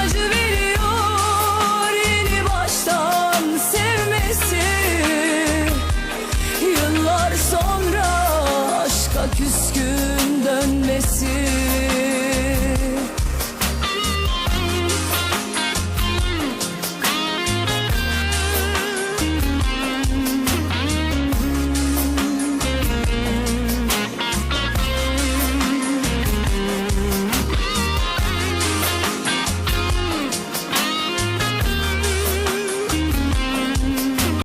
Acı veriyor yeni baştan sevmesi Yıllar sonra aşka küskün dönmesi